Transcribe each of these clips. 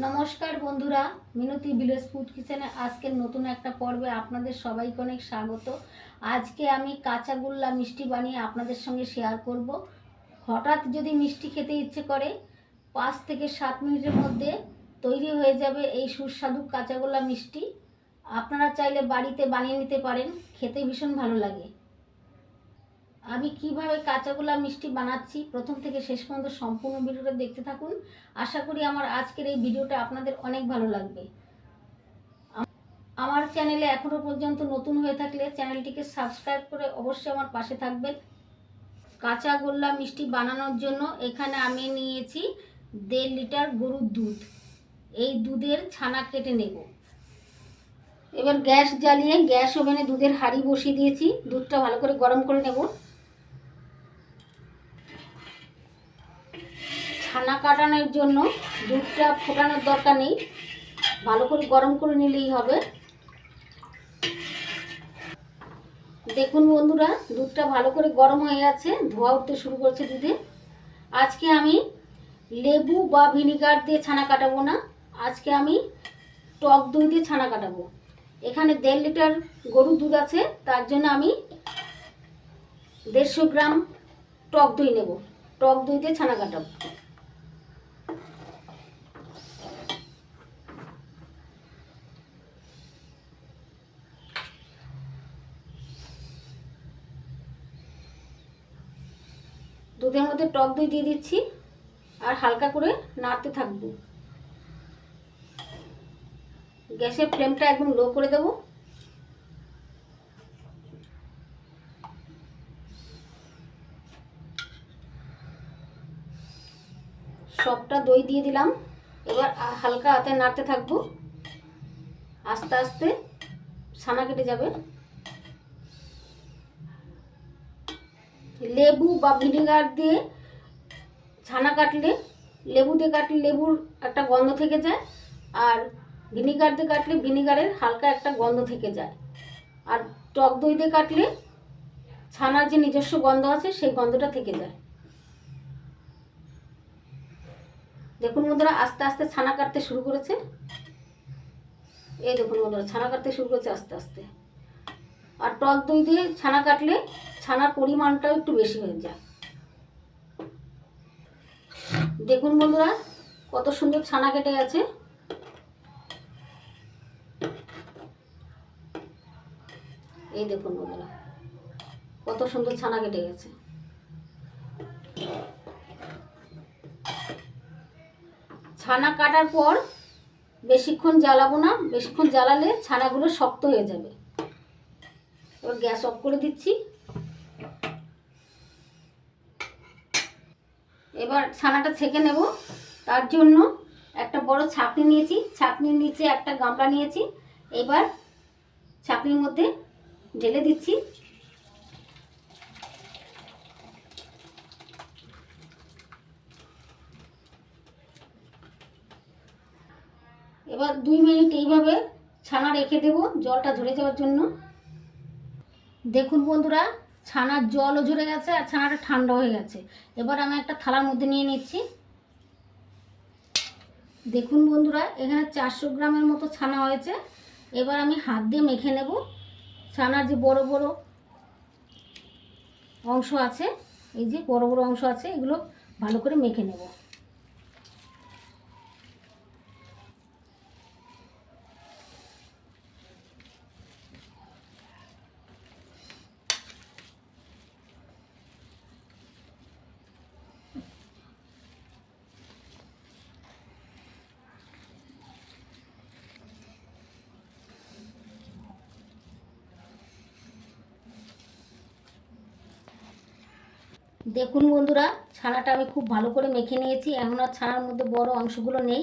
নমস্কার বন্ধুরা, মিনতি village food কিচেনে আজকের নতুন একটা পর্বে আপনাদের সবাইকে অনেক স্বাগত। আজকে আমি কাঁচাগোল্লা মিষ্টি বানিয়ে আপনাদের সঙ্গে শেয়ার করব। হঠাৎ যদি মিষ্টি খেতে ইচ্ছে করে, পাঁচ থেকে সাত মিনিটের মধ্যে তৈরি হয়ে যাবে এই সুস্বাদু কাঁচাগোল্লা মিষ্টি। আপনারা চাইলে বাড়িতে বানিয়ে নিতে পারেন, খেতে ভীষণ ভালো লাগে। আমি কীভাবে কাঁচাগোলা মিষ্টি বানাচ্ছি, প্রথম থেকে শেষ পর্যন্ত সম্পূর্ণ ভিডিওটা দেখতে থাকুন। আশা করি আমার আজকের এই ভিডিওটা আপনাদের অনেক ভালো লাগবে। আমার চ্যানেলে এখনও পর্যন্ত নতুন হয়ে থাকলে চ্যানেলটিকে সাবস্ক্রাইব করে অবশ্যই আমার পাশে থাকবেন। কাঁচা গোল্লা মিষ্টি বানানোর জন্য এখানে আমি নিয়েছি দেড় লিটার গরুর দুধ। এই দুধের ছানা কেটে নেব। এবার গ্যাস জ্বালিয়ে গ্যাস ওভেনে দুধের হাঁড়ি বসিয়ে দিয়েছি। দুধটা ভালো করে গরম করে নেব। ছানা কাটানোর জন্য দুধটা ফোটানোর দরকার নেই। ভালো করে গরম করে নিলেই হবে। দেখুন বন্ধুরা, দুধটা ভালো করে গরম হয়ে গেছে, ধোয়া উঠতে শুরু করছে দুধে। আজকে আমি লেবু বা ভিনিগার দিয়ে ছানা কাটাবো না। আজকে আমি টক দই দিয়ে ছানা কাটাবো। এখানে দেড় লিটার গরুর দুধ আছে, তার জন্য আমি দেড়শো গ্রাম টক দই নেব। টক দই দিয়ে ছানা কাটাবো। দুধের মধ্যে টক দই দিয়ে দিচ্ছি আর হালকা করে নাড়তে থাকব। গ্যাসের ফ্লেমটা একদম লো করে দেবো। সবটা দই দিয়ে দিলাম। এবার হালকা হাতে নাড়তে থাকব। আস্তে আস্তে ছানা কেটে যাবে। লেবু বা ভিনেগার দিয়ে ছানা কাটলে, লেবু দিয়ে কাটলে লেবুর একটা গন্ধ থেকে যায় আর ভিনিগার দিয়ে কাটলে ভিনিগারের হালকা একটা গন্ধ থেকে যায়। আর টক দই দিয়ে কাটলে ছানার যে নিজস্ব গন্ধ আছে সেই গন্ধটা থেকে যায়। দেখুন বন্ধুরা, আস্তে আস্তে ছানা কাটতে শুরু করেছে। এই দেখুন বন্ধুরা, ছানা কাটতে শুরু করেছে আস্তে আস্তে। আর টক দই দিয়ে ছানা কাটলে ছানার পরিমাণটাও একটু বেশি হয়ে যায়। দেখুন বন্ধুরা, কত সুন্দর ছানা কেটে গেছে। এই দেখুন বন্ধুরা, কত সুন্দর ছানা কেটে গেছে। ছানা কাটার পর বেশিক্ষণ জ্বালাবো না, বেশিক্ষণ জ্বালালে ছানাগুলো শক্ত হয়ে যাবে। এবার গ্যাস অফ করে দিচ্ছি। এবার ছানাটা ছেঁকে নেব। তার জন্য একটা বড় ছাকনি নিয়েছি। ছাকনির নিচে একটা গামলা নিয়েছি। এবার ছাকনির মধ্যে ঢেলে দিচ্ছি। এবার দুই মিনিট এইভাবে ছানা রেখে দেব জলটা ঝরে যাওয়ার জন্য। দেখুন বন্ধুরা ছানার জলও ঝরে গেছে আর ছানাটা ঠান্ডা হয়ে গেছে। এবার আমি একটা থালার মধ্যে নিয়ে নিচ্ছি। দেখুন বন্ধুরা, এখানে চারশো গ্রামের মতো ছানা হয়েছে। এবার আমি হাত দিয়ে মেখে নেব। ছানার যে বড় বড় অংশ আছে, এই যে বড় বড় অংশ আছে, এগুলো ভালো করে মেখে নেব। দেখুন বন্ধুরা, ছানাটা আমি খুব ভালো করে মেখে নিয়েছি। এখন আর ছানার মধ্যে বড় অংশগুলো নেই।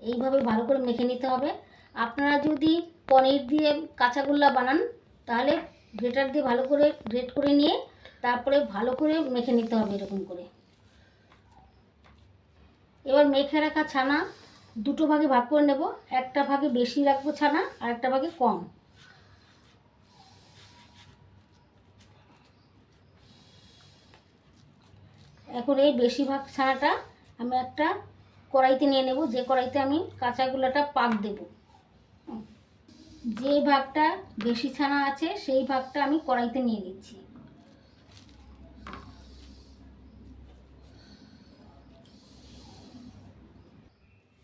এইভাবে ভালো করে মেখে নিতে হবে। আপনারা যদি পনির দিয়ে কাঁচাগোল্লা বানান, তাহলে গ্রেটার দিয়ে ভালো করে গ্রেট করে নিয়ে তারপরে ভালো করে মেখে নিতে হবে এরকম করে। এবার মেখে রাখা ছানা, দুটো ভাগে ভাগ করে নেব। একটা ভাগে বেশি রাখব ছানা, আর একটা ভাগে কম। এখন এই বেশিরভাগ ছানাটা আমি একটা কড়াইতে নিয়ে নেব, যে কড়াইতে আমি কাঁচাগোল্লাটা পাক দেব। যে ভাগটা বেশি ছানা আছে, সেই ভাগটা আমি কড়াইতে নিয়ে নিচ্ছি।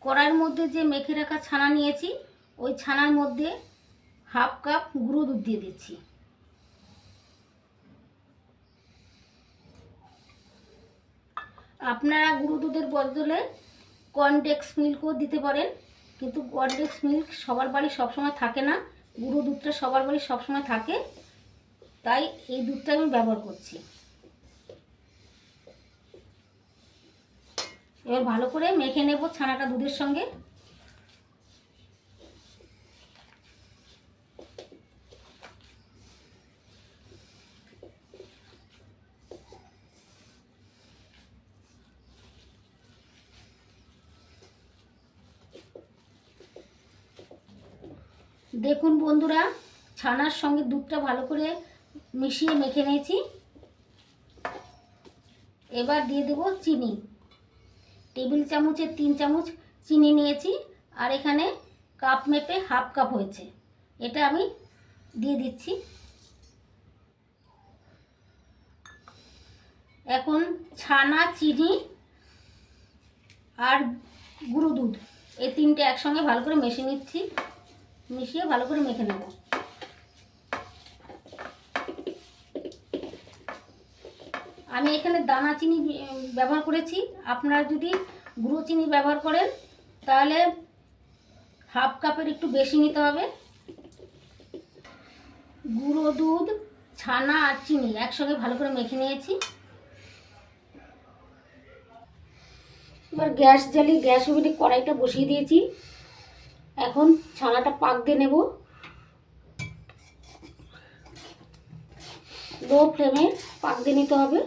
কড়াইয়ের মধ্যে যে মেখে রাখা ছানা নিয়েছি, ওই ছানার মধ্যে হাফ কাপ গুঁড়ো দুধ দিয়ে দিচ্ছি। আপনারা গুঁড়ো দুধের বদলে কনডেক্স মিল্কও দিতে পারেন। কিন্তু কনডেক্স মিল্ক সবার বাড়ি সবসময় থাকে না। গুঁড়ো দুধটা সবার বাড়ি সবসময় থাকে। তাই এই দুধটা আমি ব্যবহার করছি। এবার ভালো করে মেখে নেব ছানাটা দুধের সঙ্গে। দেখুন বন্ধুরা, ছানার সঙ্গে দুধটা ভালো করে মিশিয়ে মেখে নিয়েছি। এবার দিয়ে দেব চিনি। টেবিল চামচের তিন চামচ চিনি নিয়েছি, আর এখানে কাপ মেপে হাফ কাপ হয়েছে। এটা আমি দিয়ে দিচ্ছি। এখন ছানা, চিনি আর গুঁড়ো দুধ, এই তিনটে একসঙ্গে ভালো করে মেশে নিচ্ছি। মিশিয়ে ভালো করে মেখে নেব। আমি এখানে দানা চিনি ব্যবহার করেছি। আপনারা যদি গুঁড়ো চিনি ব্যবহার করেন, তাহলে হাফ কাপের একটু বেশি নিতে হবে। গুঁড়ো দুধ, ছানা আর চিনি একসঙ্গে ভালো করে মেখে নিয়েছি। এবার গ্যাস জ্বালিয়ে, গ্যাস ওভেনে কড়াইটা বসিয়ে দিয়েছি। এখন ছানাটা পাক দিয়ে নেব। লো ফ্লেমে পাক দিয়ে নিতে হবে।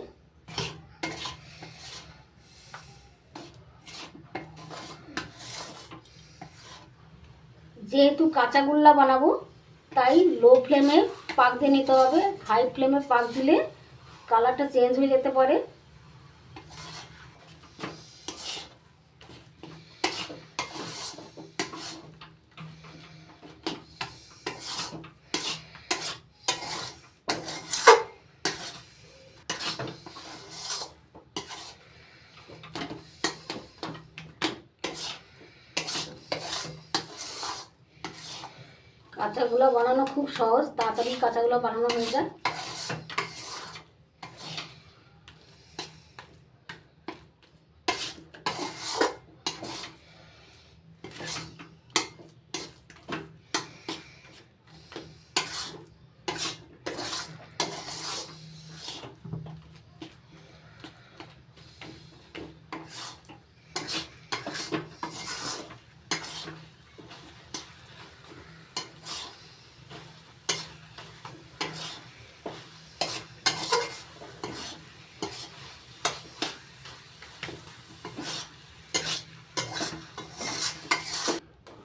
যেহেতু কাঁচাগোল্লা বানাবো, তাই লো ফ্লেমে পাক দিয়ে নিতে হবে। হাই ফ্লেমে পাক দিলে কালারটা চেঞ্জ হয়ে যেতে পারে। কাঁচাগুলো বানানো খুব সহজ। তাড়াতাড়ি কাঁচাগুলো বানানো হয়ে যায়।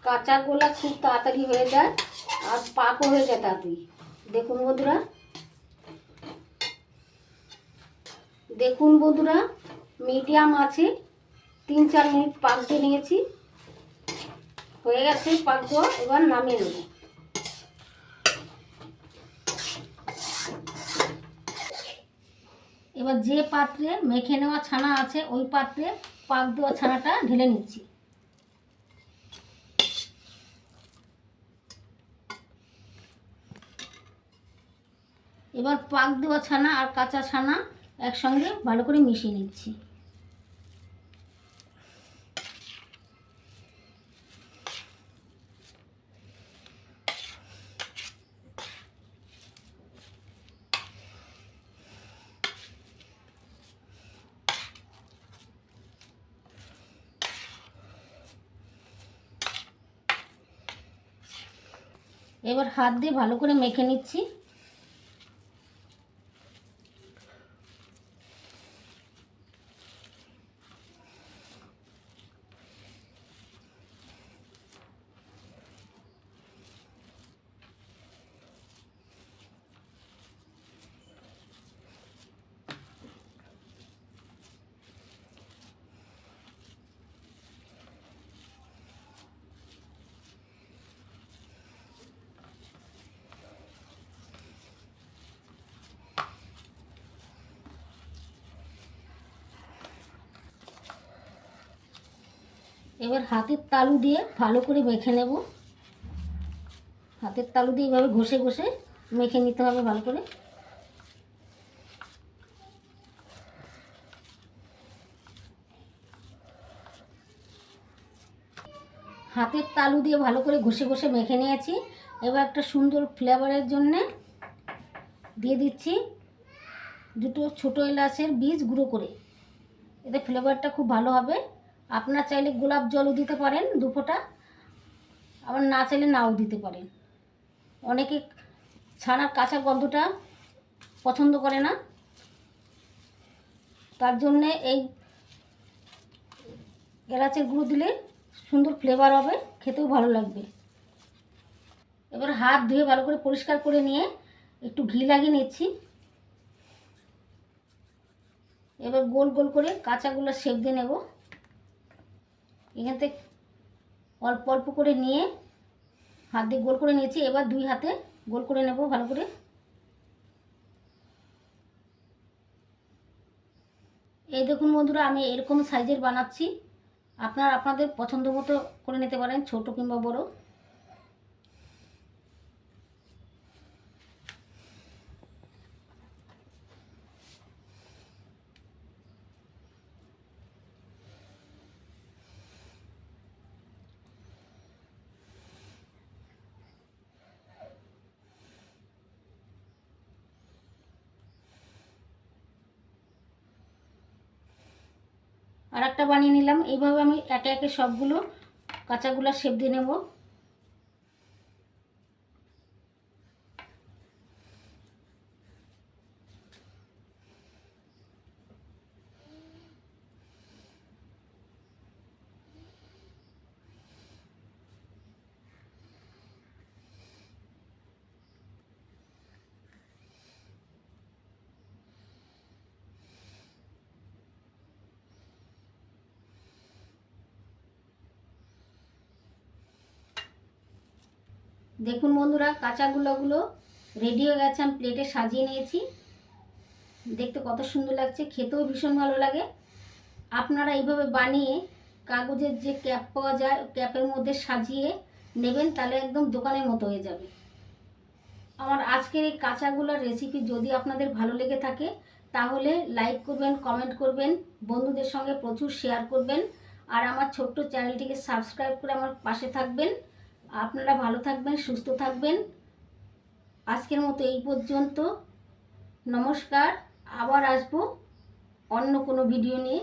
কাঁচা গোলা খুব তাড়াতাড়ি হয়ে যায় আর পাকও হয়ে যায় তাড়াতাড়ি। দেখুন বন্ধুরা। দেখুন বন্ধুরা মিডিয়াম আছে। তিন চার মিনিট পাক দিয়ে নিয়েছি। হয়ে গেছে পাক এবার নামিয়ে নেব। এবার যে পাত্রে মেখে নেওয়া ছানা আছে, ওই পাত্রে পাক দেওয়া ছানাটা ঢেলে নিচ্ছি। এবার পাক দেওয়া ছানা আর কাঁচা ছানা একসঙ্গে ভালো করে মিশিয়ে নিচ্ছি। এবার হাত দিয়ে ভালো করে মেখে নিচ্ছি। এবার হাতের তালু দিয়ে ভালো করে মেখে নেব। হাতের তালু দিয়ে এভাবে ঘষে ঘষে মেখে নিতে হবে ভালো করে। হাতের তালু দিয়ে ভালো করে ঘষে ঘষে মেখে নিয়েছি। এবার একটা সুন্দর ফ্লেভারের জন্যে দিয়ে দিচ্ছি দুটো ছোটো এলাচের বীজ গুঁড়ো করে। এতে ফ্লেভারটা খুব ভালো হবে। আপনার চাইলে গোলাপ জলও দিতে পারেন দু ফোঁটা, আবার না চাইলে নাও দিতে পারেন। অনেকে ছানার কাঁচা গন্ধটা পছন্দ করে না। তার জন্যে এই এলাচের গুঁড়ো দিলে সুন্দর ফ্লেভার হবে, খেতেও ভালো লাগবে। এবার হাত ধুয়ে ভালো করে পরিষ্কার করে নিয়ে একটু ঘি লাগিয়ে নিচ্ছি। এবার গোল গোল করে কাঁচাগুলো শেপ দিয়ে নেব। এখান থেকে অল্প অল্প করে নিয়ে হাত দিয়ে গোল করে নিয়েছি। এবার দুই হাতে গোল করে নেব ভালো করে। এই দেখুন বন্ধুরা, আমি এরকম সাইজের বানাচ্ছি। আপনার আপনাদের পছন্দ মতো করে নিতে পারেন, ছোট কিংবা বড়। আর একটা বানিয়ে নিলাম। এইভাবে আমি একে একে সবগুলো কাঁচাগুলা শেপ দিয়ে নেব। দেখুন বন্ধুরা, কাঁচাগুলোগুলো রেডি হয়ে গেছে, আমি প্লেটে সাজিয়ে নিয়েছি। দেখতে কত সুন্দর লাগছে, খেতেও ভীষণ ভালো লাগে। আপনারা এইভাবে বানিয়ে কাগজের যে ক্যাপ পাওয়া যায় ক্যাপের মধ্যে সাজিয়ে নেবেন, তাহলে একদম দোকানের মতো হয়ে যাবে। আমার আজকের এই কাঁচাগুলোর রেসিপি যদি আপনাদের ভালো লেগে থাকে, তাহলে লাইক করবেন কমেন্ট করবেন, বন্ধুদের সঙ্গে প্রচুর শেয়ার করবেন, আর আমার ছোট্ট চ্যানেলটিকে সাবস্ক্রাইব করে আমার পাশে থাকবেন। আপনারা ভালো থাকবেন, সুস্থ থাকবেন। আজকের মতো এই পর্যন্ত। নমস্কার, আবার আসব অন্য কোনো ভিডিও নিয়ে।